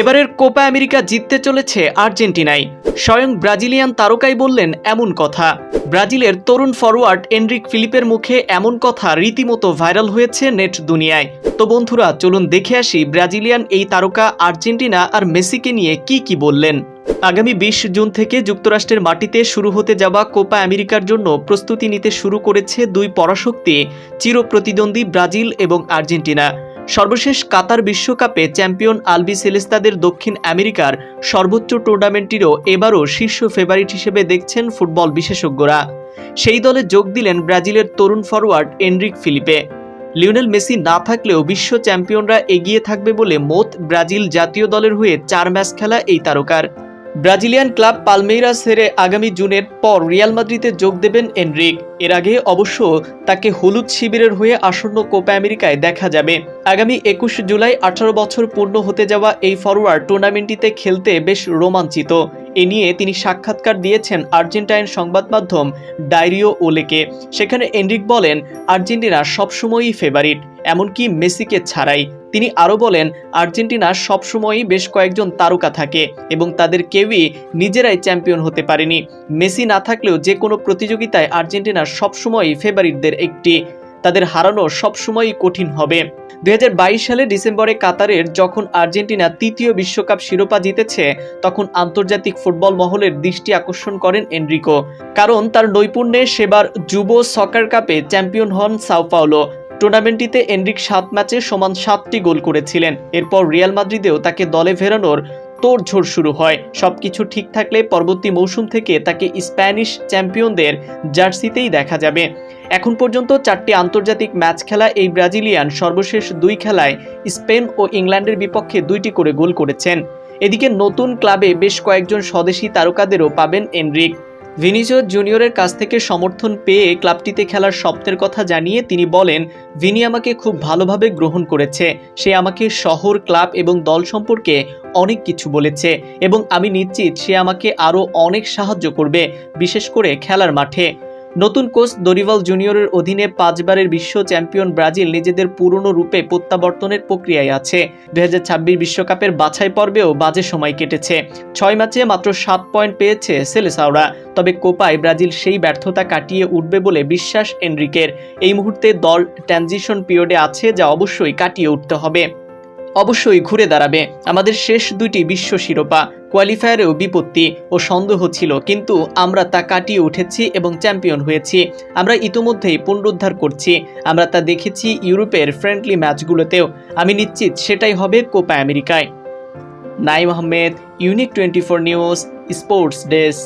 এবারের Copa America জিততে চলেছে আর্জেন্টিনায় স্বয়ং ব্রাজিলিয়ান তারকাই বললেন এমন কথা। ব্রাজিলের তরুণ ফরওয়ার্ড এনরিক ফিলিপের মুখে এমন কথা রীতিমতো ভাইরাল হয়েছে নেট দুনিয়ায়। তো বন্ধুরা, চলুন দেখে আসি ব্রাজিলিয়ান এই তারকা আর্জেন্টিনা আর মেসিকে নিয়ে কি কি বললেন। আগামী বিশ জুন থেকে যুক্তরাষ্ট্রের মাটিতে শুরু হতে যাওয়া কোপা আমেরিকার জন্য প্রস্তুতি নিতে শুরু করেছে দুই পরাশক্তি, চিরপ্রতিদ্বন্দ্বী ব্রাজিল এবং আর্জেন্টিনা। সর্বশেষ কাতার বিশ্বকাপে চ্যাম্পিয়ন আলবি সেলেস্তাদের দক্ষিণ আমেরিকার সর্বোচ্চ টুর্নামেন্টটিরও এবারও শীর্ষ ফেভারিট হিসেবে দেখছেন ফুটবল বিশেষজ্ঞরা। সেই দলে যোগ দিলেন ব্রাজিলের তরুণ forward Endrick Felipe. Lionel Messi না থাকলেও বিশ্ব চ্যাম্পিয়নরা এগিয়ে থাকবে বলে মত ব্রাজিল জাতীয় দলের হয়ে চার ম্যাচ খেলা এই তারকার। ব্রাজিলিয়ান ক্লাব পালমেইরাস হেরে আগামী জুনের পর রিয়াল মাদ্রিদে যোগ দেবেন এনরিক। এর আগে অবশ্য তাকে হলুদ শিবিরের হয়ে আসন্ন কোপা আমেরিকায় দেখা যাবে। আগামী একুশ জুলাই আঠারো বছর পূর্ণ হতে যাওয়া এই ফরওয়ার্ড টুর্নামেন্টটিতে খেলতে বেশ রোমাঞ্চিত। এ নিয়ে তিনি সাক্ষাৎকার দিয়েছেন আর্জেন্টাইন সংবাদ মাধ্যম ডায়রিও ওলেকে। সেখানে এনরিক বলেন, আর্জেন্টিনা সবসময়ই ফেভারিট। এমনকি মেসিকে ছাড়াই। তিনি আরও বলেন, আর্জেন্টিনা সবসময়ই বেশ কয়েকজন তারকা থাকে এবং তাদের কেউই নিজেরাই চ্যাম্পিয়ন হতে পারেনি। মেসি না থাকলেও যে কোনো প্রতিযোগিতায় আর্জেন্টিনা সবসময়ই ফেভারিটদের একটি। তাদের হারানো সবসময়ই কঠিন হবে। দুই হাজার বাইশ সালে ডিসেম্বরে কাতারের যখন আর্জেন্টিনা তৃতীয় বিশ্বকাপ শিরোপা জিতেছে, তখন আন্তর্জাতিক ফুটবল মহলের দৃষ্টি আকর্ষণ করেন এনরিকো। কারণ তার নৈপুণ্যে সেবার যুব সকার কাপে চ্যাম্পিয়ন হন সাও পাওলো। টুর্নামেন্টটিতে এনরিক সাত ম্যাচে সমান সাতটি গোল করেছিলেন। এরপর রিয়াল মাদ্রিদেও তাকে দলে ফেরানোর তোড়ঝোড় শুরু হয়। সবকিছু ঠিক থাকলে পরবর্তী মৌসুম থেকে তাকে স্প্যানিশ চ্যাম্পিয়নদের জার্সিতেই দেখা যাবে। এখন পর্যন্ত চারটি আন্তর্জাতিক ম্যাচ খেলা এই ব্রাজিলিয়ান সর্বশেষ দুই খেলায় স্পেন ও ইংল্যান্ডের বিপক্ষে দুইটি করে গোল করেছেন। এদিকে নতুন ক্লাবে বেশ কয়েকজন স্বদেশি তারকাদেরও পাবেন এনরিক। ভিনিসিও জুনিয়রের কাছ থেকে সমর্থন পেয়ে ক্লাবটিতে খেলার স্বপ্নের কথা জানিয়ে তিনি বলেন, ভিনি আমাকে খুব ভালোভাবে গ্রহণ করেছে। সে আমাকে শহর, ক্লাব এবং দল সম্পর্কে অনেক কিছু বলেছে এবং আমি নিশ্চিত সে আমাকে আরও অনেক সাহায্য করবে, বিশেষ করে খেলার মাঠে। নতুন কোচ দরিভাল জুনিয়রের অধীনে পাঁচবারের বিশ্ব চ্যাম্পিয়ন ব্রাজিল নিজেদের পুরনো রূপে প্রত্যাবর্তনের প্রক্রিয়ায় আছে। দুই বিশ্বকাপের বাছাই পর্বেও বাজে সময় কেটেছে। ছয় ম্যাচে মাত্র সাত পয়েন্ট পেয়েছে সেলেসাওরা। তবে কোপায় ব্রাজিল সেই ব্যর্থতা কাটিয়ে উঠবে বলে বিশ্বাস এনরিকের। এই মুহূর্তে দল ট্রানজিশন পিরিয়ডে আছে যা অবশ্যই কাটিয়ে উঠতে হবে। অবশ্যই ঘুরে দাঁড়াবে। আমাদের শেষ দুইটি বিশ্ব শিরোপা। কোয়ালিফায়ারেও বিপত্তি ও সন্দেহ ছিল, কিন্তু আমরা তা কাটিয়ে উঠেছি এবং চ্যাম্পিয়ন হয়েছি। আমরা ইতোমধ্যেই পুনরুদ্ধার করছি। আমরা তা দেখেছি ইউরোপের ফ্রেন্ডলি ম্যাচগুলোতেও। আমি নিশ্চিত সেটাই হবে কোপা আমেরিকায়। Naim Ahmed unique twenty four news sports desk